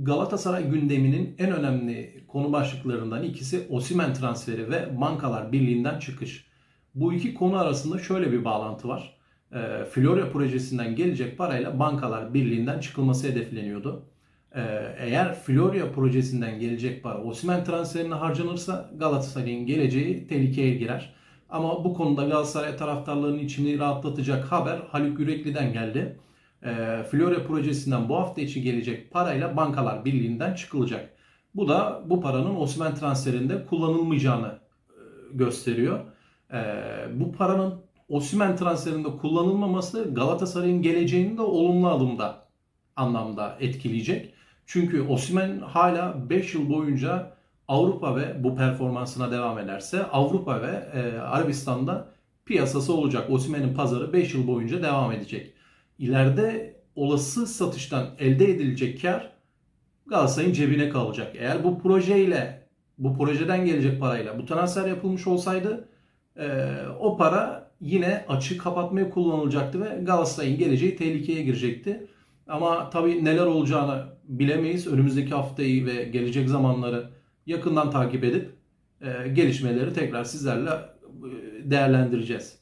Galatasaray gündeminin en önemli konu başlıklarından ikisi Osimen transferi ve Bankalar Birliği'nden çıkış. Bu iki konu arasında şöyle bir bağlantı var. Ee, Florya projesinden gelecek parayla Bankalar Birliği'nden çıkılması hedefleniyordu. Ee, eğer Florya projesinden gelecek para Osimen transferine harcanırsa Galatasaray'ın geleceği tehlikeye girer. Ama bu konuda Galatasaray taraftarlarının içini rahatlatacak haber Haluk Yürekli'den geldi. Ee, Florya projesinden bu hafta içi gelecek parayla Bankalar Birliği'nden çıkılacak. Bu da bu paranın Osimhen transferinde kullanılmayacağını e, gösteriyor. Ee, bu paranın Osimhen transferinde kullanılmaması Galatasaray'ın geleceğini de olumlu adımda anlamda etkileyecek. Çünkü Osimhen hala 5 yıl boyunca Avrupa ve bu performansına devam ederse Avrupa ve e, Arabistan'da piyasası olacak. Osimhen'in pazarı 5 yıl boyunca devam edecek. İleride olası satıştan elde edilecek kar Galatasaray'ın cebine kalacak. Eğer bu projeyle, bu projeden gelecek parayla bu transfer yapılmış olsaydı e, o para yine açık kapatmaya kullanılacaktı ve Galatasaray'ın geleceği tehlikeye girecekti. Ama tabii neler olacağını bilemeyiz. Önümüzdeki haftayı ve gelecek zamanları yakından takip edip e, gelişmeleri tekrar sizlerle e, değerlendireceğiz.